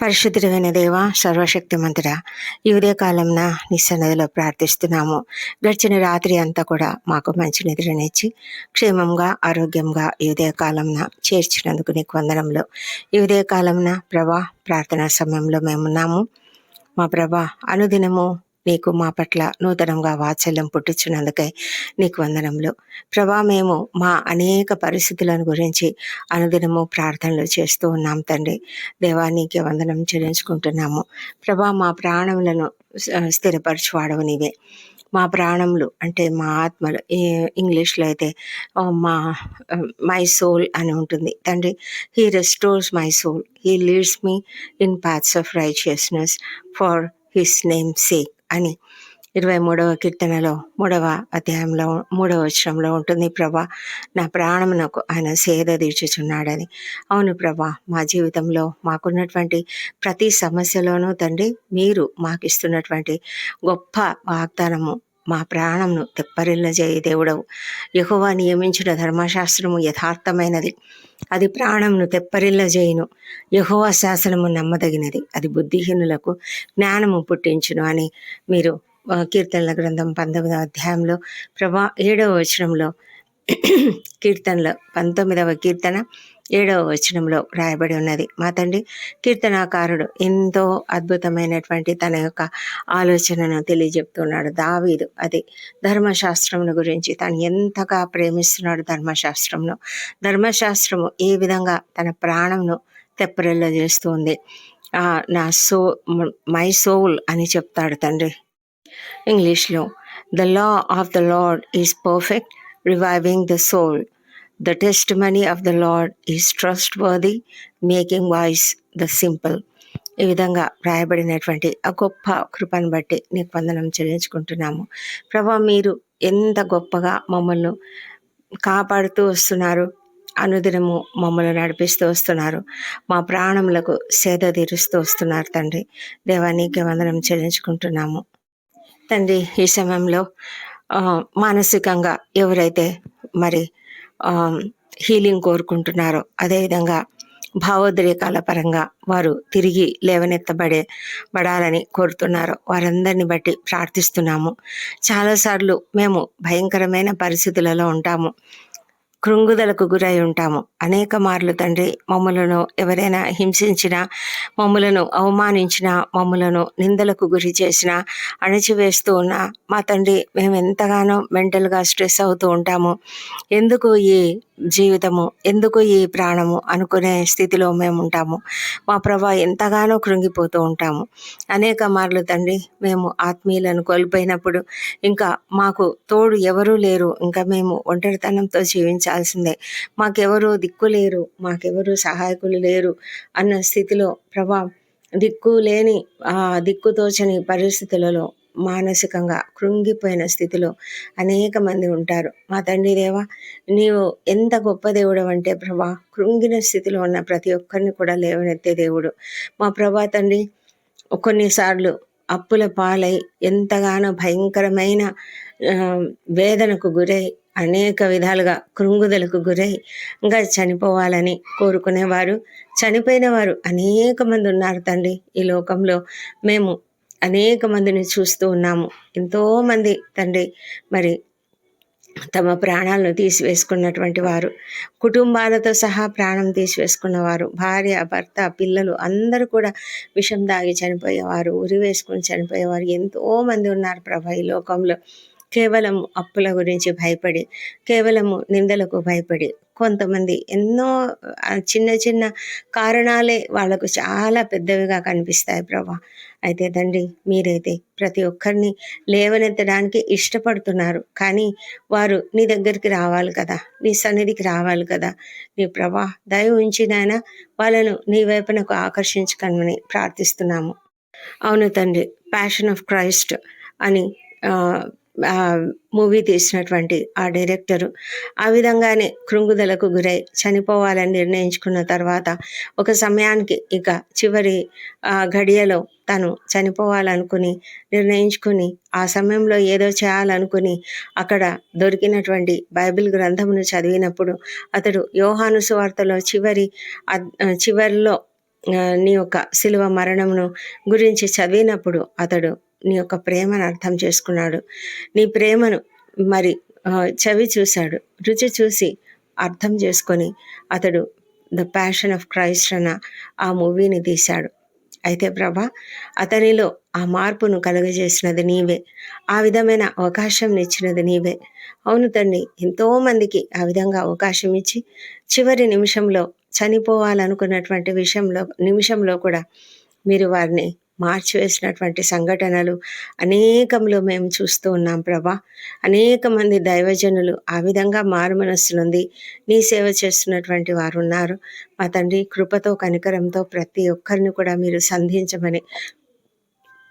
పరిశుద్ధుడైన దేవ సర్వశక్తిమంతుడ ఈ ఉదయకాలంన నీ సన్నదిలో ప్రార్థిస్తున్నాము. గడిచిన రాత్రి అంతా కూడా మాకు మంచి నిద్రనిచ్చి క్షేమంగా ఆరోగ్యంగా ఈ ఉదయకాలంన చేర్చినందుకు నీకు వందనంలో ఈ ఉదయకాలంన ప్రభా ప్రార్థనా సమయంలో మేమున్నాము. మా ప్రభా అనుదినము నీకు మా పట్ల నూతనంగా వాత్సల్యం పుట్టించినందుకై నీకు వందనములు. ప్రభా మేము మా అనేక పరిస్థితులను గురించి అనుదినము ప్రార్థనలు చేస్తూ ఉన్నాం తండ్రి. దేవా నీకే వందనం చెల్లించుకుంటున్నాము. ప్రభా మా ప్రాణములను స- స్థిరపరచువాడవు నీవే. మా ప్రాణములు అంటే మా ఆత్మలు ఇంగ్లీష్లో అయితే మా మై సోల్ అని ఉంటుంది తండ్రి. He restores my soul. He leads me in paths of righteousness for his name sake. అని ఇరవై మూడవ కీర్తనలో మూడవ అధ్యాయంలో మూడవ వచనంలో ఉంటుంది. ప్రభా నా ప్రాణమునకు ఆయన సేద తీర్చుచున్నాడని. అవును ప్రభా మా జీవితంలో మాకున్నటువంటి ప్రతి సమస్యలోనూ తండ్రి మీరు మాకు ఇస్తున్నటువంటి గొప్ప వాగ్దానము మా ప్రాణంను తెప్పరిల్లజేయ దేవుడవు. యెహోవా నియమించిన ధర్మశాస్త్రము యథార్థమైనది. అది ప్రాణంను తెప్పరిల్లజేయును యెహోవా శాసనము నమ్మదగినది. అది బుద్ధిహీనులకు జ్ఞానము పుట్టించును అని మీరు కీర్తనల గ్రంథం పంతొమ్మిదవ అధ్యాయంలో ప్రభా ఏడవ వచనంలో కీర్తనల పంతొమ్మిదవ కీర్తన ఏడవ వచనంలో రాయబడి ఉన్నది. మా తండ్రి కీర్తనాకారుడు ఎంతో అద్భుతమైనటువంటి తన యొక్క ఆలోచనను తెలియజెప్తున్నాడు దావీదు. అది ధర్మశాస్త్రమును గురించి. తను ఎంతగా ప్రేమిస్తున్నాడు ధర్మశాస్త్రంలో ధర్మశాస్త్రము ఏ విధంగా తన ప్రాణంను తెప్పరిల్ల చేస్తుంది? నా సో మై సోల్ అని చెప్తాడు తండ్రి. ఇంగ్లీష్లో the law of the Lord is perfect reviving the soul the testimony of the Lord is trustworthy making wise the simple ఈ విధంగా రాయబడినటువంటి ఆ గొప్ప కృపను బట్టి నీకు వందనం చెల్లించుకుంటున్నాము. ప్రభా మీరు ఎంత గొప్పగా మమ్మల్ని కాపాడుతూ వస్తున్నారు అనుదినము మమ్మల్ని నడిపిస్తూ వస్తున్నారు మా ప్రాణములకు సేద తీరుస్తూ వస్తున్నారు తండ్రి. దేవానికి వందనం చెల్లించుకుంటున్నాము. తండ్రి ఈ సమయంలో మానసికంగా ఎవరైతే మరి హీలింగ్ కోరుకుంటున్నారో. అదేవిధంగా భావోద్రేకాల పరంగా వారు తిరిగి లేవనెత్తబడే పడాలని కోరుతున్నారు. వారందరిని బట్టి ప్రార్థిస్తున్నాము. చాలాసార్లు మేము భయంకరమైన పరిస్థితులలో ఉంటాము. కృంగుదలకు గురై ఉంటాము. అనేక మార్లు తండ్రి మమ్మలను ఎవరైనా హింసించినా మమ్మలను అవమానించినా మమ్మలను నిందలకు గురి చేసినా అణచివేస్తూ ఉన్న మా తండ్రి మేము ఎంతగానో మెంటల్గా స్ట్రెస్ అవుతూ ఉంటాము. ఎందుకు ఈ జీవితము? ఎందుకు ఈ ప్రాణము? అనుకునే స్థితిలో మేము ఉంటాము. మా ప్రభా ఎంతగానో కృంగిపోతూ ఉంటాము. అనేక మార్లు తండ్రి మేము ఆత్మీయులను కోల్పోయినప్పుడు ఇంకా మాకు తోడు ఎవరూ లేరు. ఇంకా మేము ఒంటరితనంతో జీవించాల్సిందే మాకెవరు దిక్కు లేరు మాకెవరు సహాయకులు లేరు అన్న స్థితిలో ప్రభా దిక్కు లేని ఆ దిక్కుతోచని పరిస్థితులలో మానసికంగా కృంగిపోయిన స్థితిలో అనేక మంది ఉంటారు. మా తండ్రి దేవా నీవు ఎంత గొప్ప దేవుడు అంటే ప్రభా కృంగిన స్థితిలో ఉన్న ప్రతి ఒక్కరిని కూడా లేవనెత్తే దేవుడు. మా ప్రభా తండ్రి కొన్నిసార్లు అప్పుల పాలై ఎంతగానో భయంకరమైన వేదనకు గురై అనేక విధాలుగా కృంగుదలకు గురై ఇంకా చనిపోవాలని కోరుకునేవారు చనిపోయిన వారు అనేక మంది ఉన్నారు తండ్రి ఈ లోకంలో. మేము అనేక మందిని చూస్తూ ఉన్నాము. ఎంతో మంది తండ్రి మరి తమ ప్రాణాలను తీసివేసుకున్నటువంటి వారు కుటుంబాలతో సహా ప్రాణం తీసివేసుకున్నవారు భార్య భర్త పిల్లలు అందరూ కూడా విషం దాగి చనిపోయేవారు ఉరి వేసుకుని చనిపోయేవారు ఎంతో మంది ఉన్నారు ప్రభా ఈ లోకంలో. కేవలం అప్పుల గురించి భయపడి కేవలము నిందలకు భయపడి కొంతమంది ఎన్నో చిన్న చిన్న కారణాలే వాళ్ళకు చాలా పెద్దవిగా కనిపిస్తాయి ప్రభా. అయితే తండ్రి మీరైతే ప్రతి ఒక్కరిని లేవనెత్తడానికి ఇష్టపడుతున్నారు. కానీ వారు నీ దగ్గరికి రావాలి కదా నీ సన్నిధికి రావాలి కదా. నీ ప్రభా దయ ఉంచి నాయన వాళ్ళను నీ వైపునకు ఆకర్షించుకమని ప్రార్థిస్తున్నాము. అవును తండ్రి ప్యాషన్ ఆఫ్ క్రైస్ట్ అని మూవీ తీసినటువంటి ఆ డైరెక్టరు ఆ విధంగానే కృంగుదలకు గురై చనిపోవాలని నిర్ణయించుకున్న తర్వాత ఒక సమయానికి ఇక చివరి ఆ గడియలో తను చనిపోవాలనుకుని నిర్ణయించుకుని ఆ సమయంలో ఏదో చేయాలనుకుని అక్కడ దొరికినటువంటి బైబిల్ గ్రంథమును చదివినప్పుడు అతడు యోహాను సువార్తలో చివరి చివరిలో నీ యొక్క శిలువ మరణమును గురించి చదివినప్పుడు అతడు నీ యొక్క ప్రేమను అర్థం చేసుకున్నాడు. నీ ప్రేమను మరి చవి చూశాడు. రుచి చూసి అర్థం చేసుకొని అతడు ద ప్యాషన్ ఆఫ్ క్రైస్ట్ అన్న ఆ మూవీని తీశాడు. అయితే ప్రభా అతనిలో ఆ మార్పును కలుగజేసినది నీవే. ఆ విధమైన అవకాశం ఇచ్చినది నీవే. అవును తండ్రి ఎంతోమందికి ఆ విధంగా అవకాశం ఇచ్చి చివరి నిమిషంలో చనిపోవాలనుకున్నటువంటి విషయంలో నిమిషంలో కూడా మీరు వారిని మార్చివేసినటువంటి సంఘటనలు అనేకంలో మేము చూస్తూ ఉన్నాం ప్రభా. అనేక మంది దైవజనులు ఆ విధంగా మారు మనస్సునుంది నీ సేవ చేస్తున్నటువంటి వారు ఉన్నారు మా తండ్రి కృపతో కనికరంతో ప్రతి ఒక్కరిని కూడా మీరు సంధించమని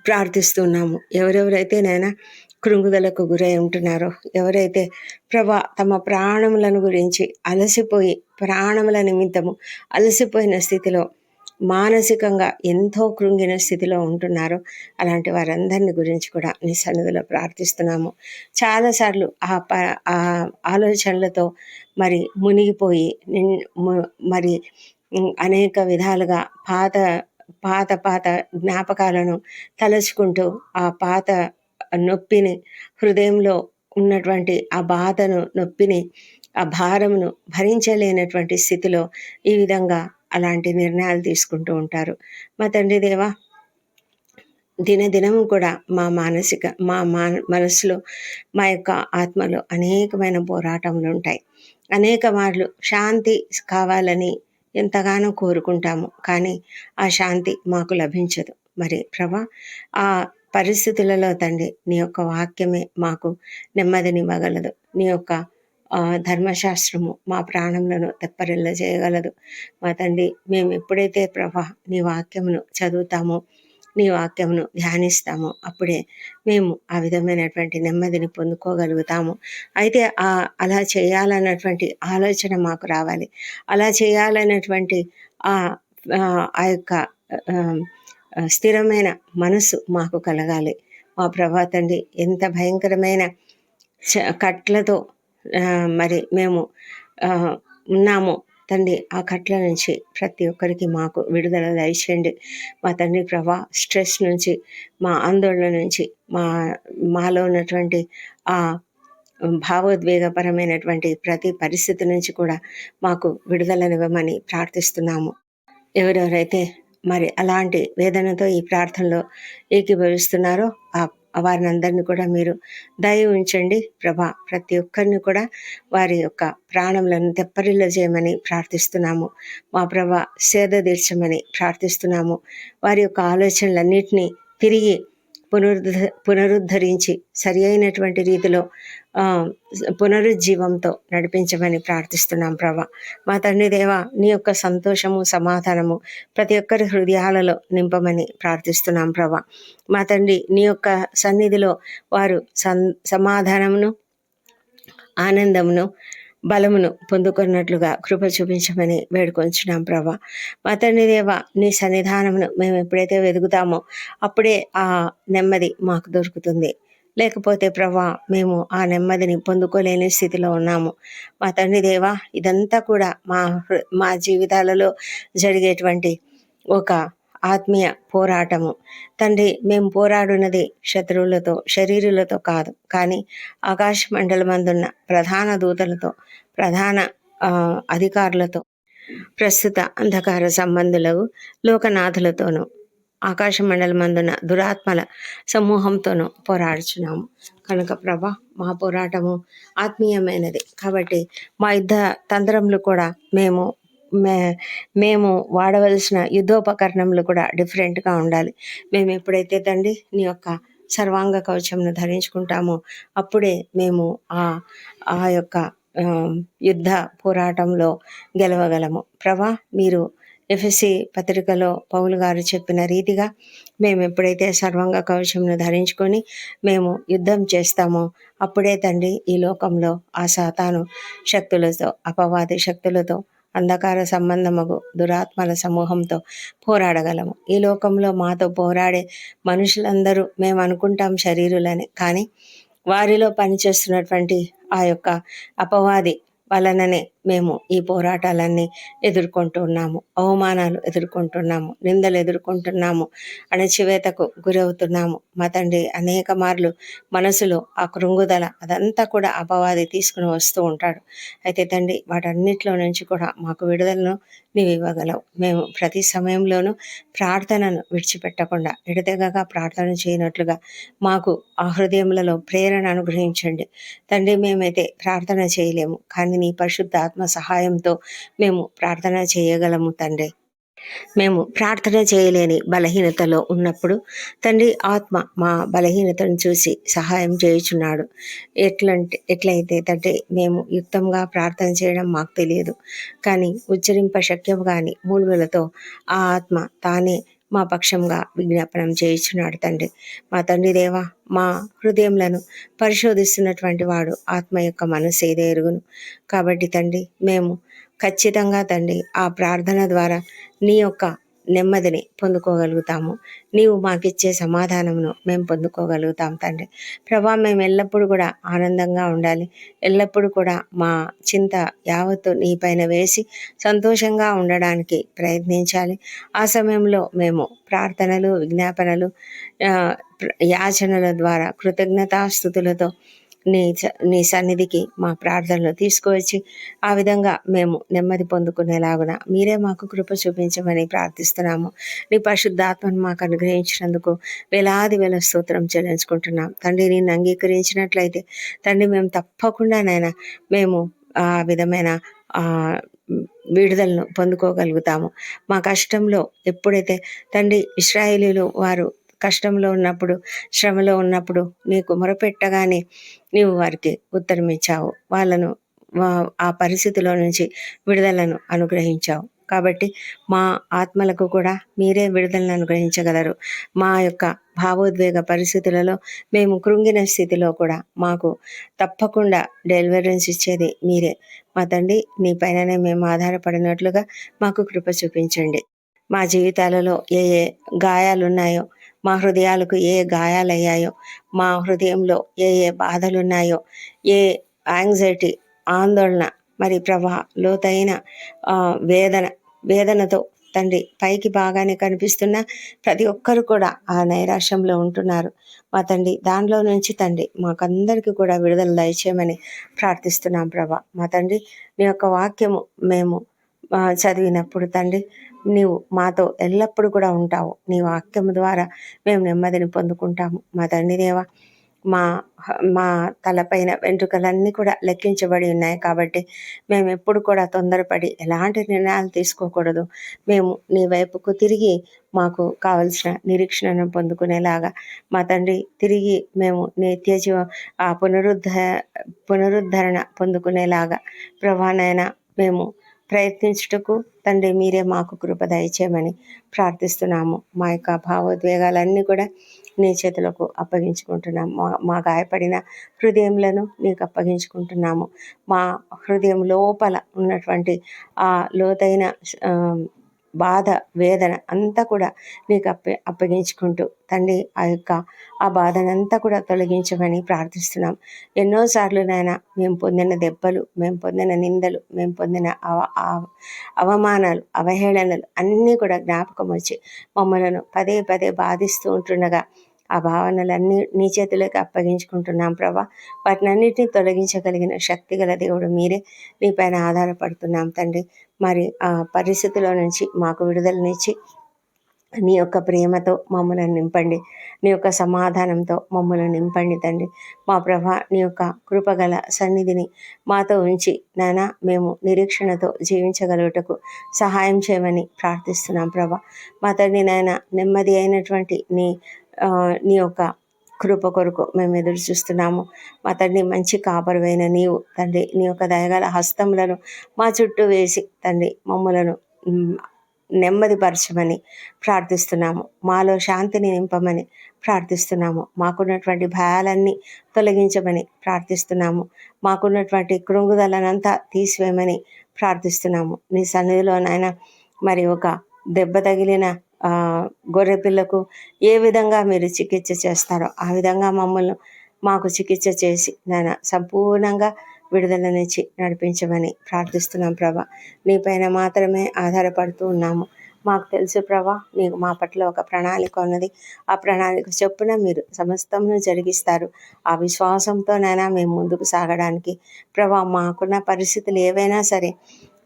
ప్రార్థిస్తున్నాము ఎవరెవరైతే నైనా కృంగుదలకు గురై ఉంటున్నారో ఎవరైతే ప్రభా తమ ప్రాణములను గురించి అలసిపోయి ప్రాణముల నిమిత్తము అలసిపోయిన స్థితిలో మానసికంగా ఎంతో కృంగిన స్థితిలో ఉంటున్నారో. అలాంటి వారందరిని గురించి కూడా నీ సన్నిధిలో ప్రార్థిస్తున్నాము. చాలాసార్లు ఆ ప ఆ ఆలోచనలతో మరి మునిగిపోయి నిన్- ము- మరి అనేక విధాలుగా పాత పాత పాత జ్ఞాపకాలను తలుచుకుంటూ ఆ పాత నొప్పిని హృదయంలో ఉన్నటువంటి ఆ బాధను నొప్పిని ఆ భారమును భరించలేనటువంటి స్థితిలో ఈ విధంగా అలాంటి నిర్ణయాలు తీసుకుంటూ ఉంటారు. మా తండ్రి దేవా దినదినం కూడా మా మానసిక మా మా మనసులో మా యొక్క ఆత్మలో అనేకమైన పోరాటములు ఉంటాయి. అనేక మార్లు శాంతి కావాలని ఎంతగానో కోరుకుంటాము కానీ ఆ శాంతి మాకు లభించదు. మరి ప్రభా ఆ పరిస్థితులలో తండ్రి నీ యొక్క వాక్యమే మాకు నెమ్మదినివ్వగలదు. నీ యొక్క ధర్మశాస్త్రము మా ప్రాణములను తెప్పరిల్ల చేయగలదు. మా తండ్రి మేము ఎప్పుడైతే ప్రభా నీ వాక్యమును చదువుతామో నీ వాక్యమును ధ్యానిస్తామో అప్పుడే మేము ఆ విధమైనటువంటి నెమ్మదిని పొందుకోగలుగుతాము. అయితే ఆ అలా చేయాలన్నటువంటి ఆలోచన మాకు రావాలి. అలా చేయాలన్నటువంటి ఆ ఆ ఆ యొక్క స్థిరమైన మనసు మాకు కలగాలి. మా ప్రభా తండ్రి ఎంత భయంకరమైన చ- కట్లతో మరి మేము ఉన్నాము. తండ్రి ఆ కట్ల నుంచి ప్రతి ఒక్కరికి మాకు విడుదల దయచేయండి. మా తండ్రి ప్రభా స్ట్రెస్ నుంచి మా ఆందోళన నుంచి మా మాలో ఉన్నటువంటి ఆ భావోద్వేగపరమైనటువంటి ప్రతి పరిస్థితి నుంచి కూడా మాకు విడుదలనివ్వమని ప్రార్థిస్తున్నాము. ఎవరెవరైతే మరి అలాంటి వేదనతో ఈ ప్రార్థనలో ఏకీభవిస్తున్నారో ఆ వారిని అందరినీ కూడా మీరు దయ ఉంచండి ప్రభా. ప్రతి ఒక్కరిని కూడా వారి యొక్క ప్రాణములను తెప్పరిల్ల చేయమని ప్రార్థిస్తున్నాము. మా ప్రభా సేద తీర్చమని ప్రార్థిస్తున్నాము. వారి యొక్క ఆలోచనలన్నింటినీ తిరిగి పునరుద్ధ పునరుద్ధరించి సరి అయినటువంటి రీతిలో పునరుజ్జీవంతో నడిపించమని ప్రార్థిస్తున్నాం ప్రభా. మా తండ్రి దేవ నీ యొక్క సంతోషము సమాధానము ప్రతి ఒక్కరి హృదయాలలో నింపమని ప్రార్థిస్తున్నాం ప్రభా. మా తండ్రి నీ యొక్క సన్నిధిలో వారు సన్ సమాధానమును ఆనందమును బలమును పొందుకున్నట్లుగా కృప చూపించమని వేడుకొంచున్నాం ప్రభా. మా తండ్రి దేవ నీ సన్నిధానమును మేము ఎప్పుడైతే వెతుకుతామో అప్పుడే ఆ నెమ్మది మాకు దొరుకుతుంది. లేకపోతే ప్రభా మేము ఆ నెమ్మదిని పొందుకోలేని స్థితిలో ఉన్నాము. మా తండ్రి దేవా ఇదంతా కూడా మా మా జీవితాలలో జరిగేటువంటి ఒక ఆత్మీయ పోరాటము. తండ్రి మేము పోరాడున్నది శత్రువులతో శరీరులతో కాదు. కానీ ఆకాశ మండలమందున్న ప్రధాన దూతలతో ప్రధాన అధికారులతో ప్రస్తుత అంధకార సంబంధులకు లోకనాథులతోనూ ఆకాశ మండలమందున దురాత్మల సమూహంతోనూ పోరాడుచున్నాము కనుక ప్రభా మా పోరాటము ఆత్మీయమైనది. కాబట్టి మా యుద్ధ తంత్రములు కూడా మేము మే మేము వాడవలసిన యుద్ధోపకరణములు కూడా డిఫరెంట్గా ఉండాలి. మేము ఎప్పుడైతే తండ్రి నీ యొక్క సర్వాంగ కవచంను ధరించుకుంటామో అప్పుడే మేము ఆ ఆ యొక్క యుద్ధ పోరాటంలో గెలవగలము. ప్రభా మీరు ఎఫ్ఎస్సి పత్రికలో పౌలు గారు చెప్పిన రీతిగా మేము ఎప్పుడైతే సర్వంగ కవచంను ధరించుకొని మేము యుద్ధం చేస్తామో అప్పుడే తండ్రి ఈ లోకంలో ఆ సాతాను శక్తులతో అపవాది శక్తులతో అంధకార సంబంధమగు దురాత్మల సమూహంతో పోరాడగలము. ఈ లోకంలో మాతో పోరాడే మనుషులందరూ మేము అనుకుంటాం శరీరులని కానీ వారిలో పనిచేస్తున్నటువంటి ఆ యొక్క అపవాది వలననే మేము ఈ పోరాటాలన్నీ ఎదుర్కొంటున్నాము అవమానాలు ఎదుర్కొంటున్నాము నిందలు ఎదుర్కొంటున్నాము అణచివేతకు గురవుతున్నాము. మా తండ్రి అనేక మార్లు మనసులో ఆ కృంగుదల అదంతా కూడా అపవాది తీసుకుని వస్తూ ఉంటాడు. అయితే తండ్రి వాటన్నిటిలో నుంచి కూడా మాకు విడుదలను నీవు ఇవ్వగలవు. మేము ప్రతి సమయంలోనూ ప్రార్థనను విడిచిపెట్టకుండా ఎడతెగగా ప్రార్థన చేయనట్లుగా మాకు ఆ హృదయములలో ప్రేరణ అనుగ్రహించండి. తండ్రి మేమైతే ప్రార్థన చేయలేము కానీ నీ పరిశుద్ధ ఆత్మ సహాయంతో మేము ప్రార్థన చేయగలము తండ్రి. మేము ప్రార్థన చేయలేని బలహీనతలో ఉన్నప్పుడు తండ్రి ఆత్మ మా బలహీనతను చూసి సహాయం చేయుచున్నాడు. ఎట్లంటే ఎట్లయితే తండ్రి మేము యుక్తంగా ప్రార్థన చేయడం మాకు తెలియదు. కానీ ఉచ్చరింప శక్యం కానీ మూలుగులతో ఆ ఆత్మ తానే మా పక్షంగా విజ్ఞాపనం చేయించున్నాడు తండ్రి. మా తండ్రి దేవ మా హృదయంలను పరిశోధిస్తున్నటువంటి వాడు ఆత్మ యొక్క మనసు ఏదో ఎరుగును? కాబట్టి తండ్రి మేము ఖచ్చితంగా తండ్రి ఆ ప్రార్థన ద్వారా నీ యొక్క నెమ్మదిని పొందుకోగలుగుతాము. నీవు మాకిచ్చే సమాధానమును మేము పొందుకోగలుగుతాం తండ్రి. ప్రభా మేము ఎల్లప్పుడూ కూడా ఆనందంగా ఉండాలి. ఎల్లప్పుడూ కూడా మా చింత యావత్తు నీ పైన వేసి సంతోషంగా ఉండడానికి ప్రయత్నించాలి. ఆ సమయంలో మేము ప్రార్థనలు విజ్ఞాపనలు యాచనల ద్వారా కృతజ్ఞతాస్థుతులతో నీ స- నీ సన్నిధికి మా ప్రార్థనలు తీసుకువచ్చి ఆ విధంగా మేము నెమ్మది పొందుకునేలాగున మీరే మాకు కృప చూపించమని ప్రార్థిస్తున్నాము. నీ పరిశుద్ధాత్మను మాకు అనుగ్రహించినందుకు వేలాది వేల స్తోత్రం చెల్లించుకుంటున్నాం. తండ్రి నేను అంగీకరించినట్లయితే తండ్రి మేము తప్పకుండా మేము ఆ విధమైన విడుదలను పొందుకోగలుగుతాము. మా కష్టంలో ఎప్పుడైతే తండ్రి ఇస్రాయేలీలు వారు కష్టంలో ఉన్నప్పుడు శ్రమలో ఉన్నప్పుడు నీకు మొరపెట్టగానే నీవు వారికి ఉత్తరం ఇచ్చావు. వాళ్ళను వా- ఆ పరిస్థితిలో నుంచి విడుదలను అనుగ్రహించావు. కాబట్టి మా ఆత్మలకు కూడా మీరే విడుదలను అనుగ్రహించగలరు. మా యొక్క భావోద్వేగ పరిస్థితులలో మేము కృంగిన స్థితిలో కూడా మాకు తప్పకుండా డెలివరెన్స్ ఇచ్చేది మీరే. మా తండ్రి నీ పైననే మేము ఆధారపడినట్లుగా మాకు కృప చూపించండి. మా జీవితాలలో ఏ ఏ గాయాలు ఉన్నాయో మా హృదయాలకు ఏ గాయాలయ్యాయో మా హృదయంలో ఏ ఏ బాధలు ఉన్నాయో ఏ యాంగ్జైటీ ఆందోళన మరి ప్రభా లోతైన వేదన వేదనతో తండ్రి పైకి బాగానే కనిపిస్తున్న ప్రతి ఒక్కరు కూడా ఆ నైరాశ్యంలో ఉంటున్నారు. మా తండ్రి దానిలో నుంచి తండ్రి మాకందరికీ కూడా విడుదల దయచేయమని ప్రార్థిస్తున్నాం ప్రభా. మా తండ్రి మీ యొక్క వాక్యము మేము చదివినప్పుడు తండ్రి నీవు మాతో ఎల్లప్పుడూ కూడా ఉంటావు. నీ వాక్యం ద్వారా మేము నెమ్మదిని పొందుకుంటాము. మా తండ్రి దేవా మా మా తలపైన వెంట్రుకలన్నీ కూడా లెక్కించబడి ఉన్నాయి కాబట్టి మేము ఎప్పుడు కూడా తొందరపడి ఎలాంటి నిర్ణయాలు తీసుకోకూడదు. మేము నీ వైపుకు తిరిగి మాకు కావలసిన నిరీక్షణను పొందుకునేలాగా మా తండ్రి తిరిగి మేము నిత్య జీవ ఆ పునరుద్ధ పునరుద్ధరణ పొందుకునేలాగా ప్రభానైనా మేము ప్రయత్నించుటకు తండ్రి మీరే మాకు కృప దయచేయమని ప్రార్థిస్తున్నాము. మా యొక్క భావోద్వేగాలన్నీ కూడా నీ చేతులకు అప్పగించుకుంటున్నాము. మా మా గాయపడిన హృదయంలను నీకు అప్పగించుకుంటున్నాము. మా హృదయం లోపల ఉన్నటువంటి ఆ లోతైన బాధ వేదన అంతా కూడా నీకు అప్ప అప్పగించుకుంటూ తండ్రి ఆ యొక్క ఆ బాధనంతా కూడా తొలగించమని ప్రార్థిస్తున్నాం. ఎన్నోసార్లు నాయన మేము పొందిన దెబ్బలు మేము పొందిన నిందలు మేము పొందిన అవ అవమానాలు అవహేళనలు అన్నీ కూడా జ్ఞాపకం వచ్చి మమ్మలను పదే పదే బాధిస్తూ ఉంటుండగా ఆ భావనలన్నీ నీ చేతులకు అప్పగించుకుంటున్నాం ప్రభా. వాటిని తొలగించగలిగిన శక్తి గల దేవుడు మీరే. నీ పైన ఆధారపడుతున్నాం తండ్రి. మరి ఆ పరిస్థితిలో నుంచి మాకు విడుదలనిచ్చి నీ యొక్క ప్రేమతో మమ్మల్ని నింపండి. నీ యొక్క సమాధానంతో మమ్మల్ని నింపండి తండ్రి. మా ప్రభ నీ యొక్క కృపగల సన్నిధిని మాతో ఉంచి నానా మేము నిరీక్షణతో జీవించగలుగుటకు సహాయం చేయమని ప్రార్థిస్తున్నాం ప్రభ. మా తండ్రి నాయన నెమ్మది అయినటువంటి నీ నీ యొక్క కృప కొరకు మేము ఎదురు చూస్తున్నాము. మా తండ్రి మంచి కాపరువైన నీవు తండ్రి. నీ యొక్క దయగల హస్తములను మా చుట్టూ వేసి తండ్రి మమ్మలను నెమ్మదిపరచమని ప్రార్థిస్తున్నాము. మాలో శాంతిని నింపమని ప్రార్థిస్తున్నాము. మాకున్నటువంటి భయాలన్నీ తొలగించమని ప్రార్థిస్తున్నాము. మాకున్నటువంటి కృంగుదలనంతా తీసివేయమని ప్రార్థిస్తున్నాము. నీ సన్నిధిలో నాయన మరి ఒక దెబ్బ తగిలిన గొర్రెపిల్లకు గొర్రె ఏ విధంగా మీరు చికిత్స చేస్తారో ఆ విధంగా మమ్మల్ని మాకు చికిత్స చేసి నాయన సంపూర్ణంగా విడుదల నుంచి నడిపించమని ప్రార్థిస్తున్నాం ప్రభా. నీపైన మాత్రమే ఆధారపడుతూ ఉన్నాము. మాకు తెలుసు ప్రభా నీకు మా పట్ల ఒక ప్రణాళిక ఉన్నది. ఆ ప్రణాళిక చొప్పున మీరు సమస్తమును జరిగిస్తారు. ఆ విశ్వాసంతోనైనా మేము ముందుకు సాగడానికి ప్రభా మాకున్న పరిస్థితులు ఏవైనా సరే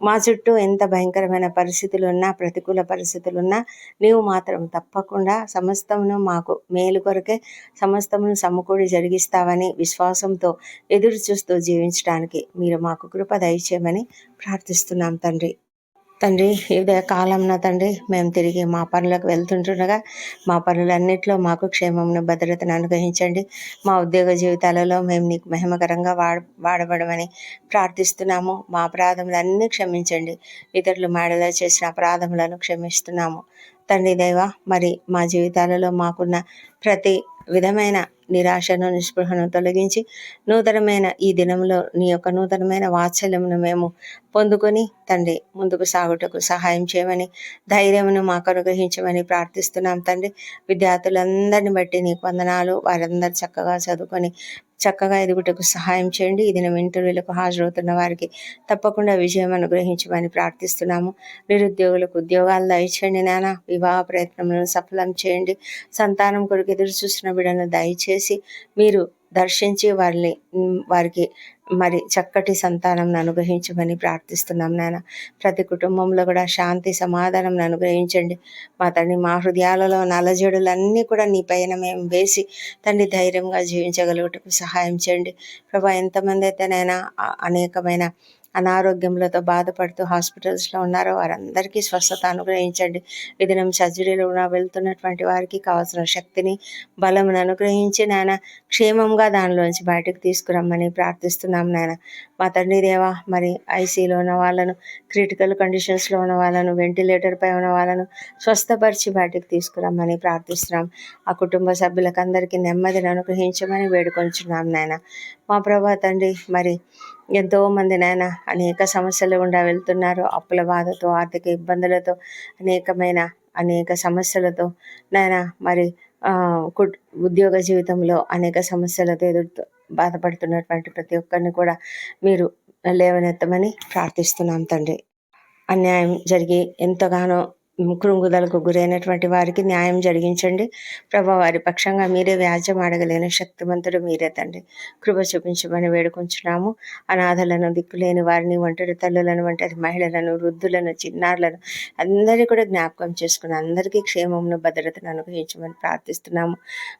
మా చుట్టూ ఎంత భయంకరమైన పరిస్థితులు ఉన్నా ప్రతికూల పరిస్థితులు ఉన్నా నీవు మాత్రం తప్పకుండా సమస్తమును మాకు మేలు కొరకే సమస్తమును సమకూడి జరిగిస్తావని విశ్వాసంతో ఎదురు చూస్తూ జీవించడానికి మీరు మాకు కృప దయచేయమని ప్రార్థిస్తున్నాం తండ్రి. తండ్రి ఇదే కాలంన తండ్రి మేము తిరిగి మా పనులకు వెళ్తుంటుండగా మా పనులన్నింటిలో మాకు క్షేమమును భద్రతను అనుగ్రహించండి. మా ఉద్యోగ జీవితాలలో మేము నీకు మహిమకరంగా వాడ వాడబడమని ప్రార్థిస్తున్నాము. మా అపరాధములన్నీ క్షమించండి. ఇతరులు మేడలో చేసిన అపరాధములను క్షమిస్తున్నాము. తండ్రి దేవ మరి మా జీవితాలలో మాకున్న ప్రతి విధమైన నిరాశను నిస్పృహను తొలగించి నూతనమైన ఈ దినంలో నీ యొక్క నూతనమైన వాత్సల్యమును మేము పొందుకొని తండ్రి ముందుకు సాగుటకు సహాయం చేయమని ధైర్యమును మాకు అనుగ్రహించమని ప్రార్థిస్తున్నాం తండ్రి. విద్యార్థులందరిని బట్టి నీకు వందనాలు. వారందరూ చక్కగా చదువుకొని చక్కగా ఎదుగుటకు సహాయం చేయండి. ఈ దినం ఇంటర్వ్యూలకు హాజరవుతున్న వారికి తప్పకుండా విజయం అనుగ్రహించమని ప్రార్థిస్తున్నాము. నిరుద్యోగులకు ఉద్యోగాలు దయచేయండి నాన్న వివాహ ప్రయత్నములను సఫలం చేయండి. సంతానం కొరకు ఎదురు చూస్తున్న బిడ్డను దయచేసి మీరు దర్శించి వారిని వారికి మరి చక్కటి సంతానం అనుగ్రహించమని ప్రార్థిస్తున్నాం నాయన. ప్రతి కుటుంబంలో కూడా శాంతి సమాధానం అనుగ్రహించండి. మా తండ్రి మా హృదయాలలో నలజడులన్నీ కూడా నీ పైన మేము వేసి తండ్రి ధైర్యంగా జీవించగలుగుటకు సహాయం చేయండి. ప్రభా ఎంతమంది అయితేనైనా అనేకమైన అనారోగ్యములతో బాధపడుతూ హాస్పిటల్స్లో ఉన్నారో వారందరికీ స్వస్థత అనుగ్రహించండి. ఇది దినం సర్జరీలో వెళ్తున్నటువంటి వారికి కావాల్సిన శక్తిని బలమును అనుగ్రహించి నాయన క్షేమంగా దానిలోంచి బయటకు తీసుకురమ్మని ప్రార్థిస్తున్నాం నాయన. మా తండ్రి దేవా మరి ఐసీలో ఉన్న వాళ్ళను క్రిటికల్ కండిషన్స్లో ఉన్న వాళ్ళను వెంటిలేటర్పై ఉన్న వాళ్ళను స్వస్థపరిచి బయటకు తీసుకురమ్మని ప్రార్థిస్తున్నాం. ఆ కుటుంబ సభ్యులకు అందరికీ నెమ్మదిని అనుగ్రహించమని వేడుకొంచున్నాం నాయన. మా ప్రభా తండ్రి మరి ఎంతోమంది నాయన అనేక సమస్యలు గుండా వెళ్తున్నారు. అప్పుల బాధతో ఆర్థిక ఇబ్బందులతో అనేకమైన అనేక సమస్యలతో నాయన మరి ఉద్యోగ జీవితంలో అనేక సమస్యలతో ఎదుర్తో బాధపడుతున్నటువంటి ప్రతి ఒక్కరిని కూడా మీరు లేవనెత్తమని ప్రార్థిస్తున్నాం తండ్రి. అన్యాయం జరిగి ఎంతగానో కృంగుదలకు గురైనటువంటి వారికి న్యాయం జరిగించండి. ప్రభా వారి పక్షంగా మీరే వ్యాజ్యం అడగలేని శక్తివంతుడు మీరే తండ్రి. కృప చూపించమని వేడుకుంటున్నాము అనాథలను దిక్కులేని వారిని ఒంటరి తల్లులను ఒంటరి మహిళలను వృద్ధులను చిన్నారులను అందరినీ కూడా జ్ఞాపకం చేసుకుని అందరికీ క్షేమమును భద్రతను అనుగ్రహించమని ప్రార్థిస్తున్నాము.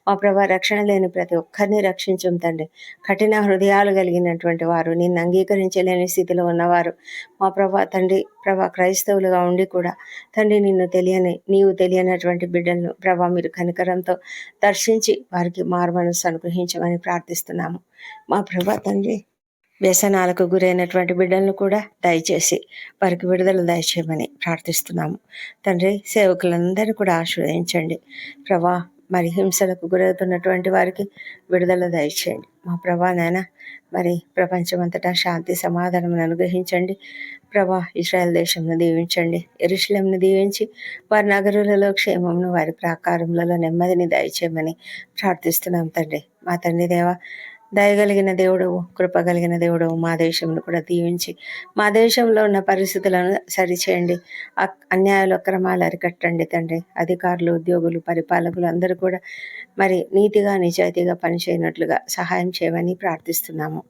మా ప్రభా రక్షణ లేని ప్రతి ఒక్కరిని రక్షించం తండ్రి. కఠిన హృదయాలు కలిగినటువంటి వారు నిన్ను అంగీకరించలేని స్థితిలో ఉన్నవారు. మా ప్రభా తండ్రి ప్రభా క్రైస్తవులుగా ఉండి కూడా తండ్రి నిన్ను తెలియని నీవు తెలియనటువంటి బిడ్డలను ప్రభా మీరు కనికరంతో దర్శించి వారికి మార్మనస్సు అనుగ్రహించమని ప్రార్థిస్తున్నాము. మా ప్రభా తండ్రి వ్యసనాలకు గురైనటువంటి బిడ్డలను కూడా దయచేసి వారికి విడుదల దయచేయమని ప్రార్థిస్తున్నాము. తండ్రి సేవకులందరూ కూడా ఆశ్రయించండి. ప్రభా మరి హింసలకు గురవుతున్నటువంటి వారికి విడుదల దయచేయండి. మా ప్రభా నాయన మరి ప్రపంచమంతటా శాంతి సమాధానం అనుగ్రహించండి. ప్రభా ఇస్రాయల్ దేశంను దీవించండి. ఎరుశలంను దీవించి వారి నగరులలో క్షేమంను వారి ప్రాకారములలో నెమ్మదిని దయచేయమని ప్రార్థిస్తున్నాం తండ్రి. మా తండ్రి దేవ దయగలిగిన దేవుడు కృపగలిగిన దేవుడు మా దేశంలో కూడా దీవించి మా దేశంలో ఉన్న పరిస్థితులను సరిచేయండి. అన్యాయాలు అక్రమాలు అరికట్టండి తండ్రి. అధికారులు ఉద్యోగులు పరిపాలకులు అందరూ కూడా మరి నీతిగా నిజాయితీగా పనిచేయనట్లుగా సహాయం చేయమని ప్రార్థిస్తున్నాము.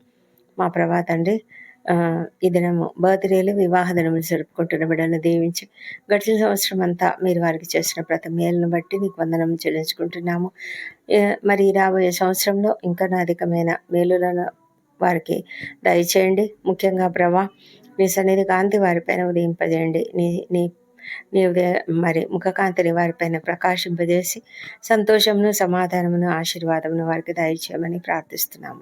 మా ప్రభా తండ్రి ఈ దినము బర్త్డేలు వివాహ దినములు జరుపుకుంటున్న బిడ్డను దీవించి గడిచిన సంవత్సరం అంతా మీరు వారికి చేసిన ప్రతి మేలును బట్టి నీకు వందనం చెల్లించుకుంటున్నాము. మరి రాబోయే సంవత్సరంలో ఇంకా అధికమైన మేలులను వారికి దయచేయండి. ముఖ్యంగా ప్రభా నీ సన్నిధి కాంతి వారిపైన ఉదయింపజేయండి. నీ నీ నీ మరి ముఖకాంతిని వారిపైన ప్రకాశింపజేసి సంతోషమును సమాధానమును ఆశీర్వాదమును వారికి దయచేయమని ప్రార్థిస్తున్నాము.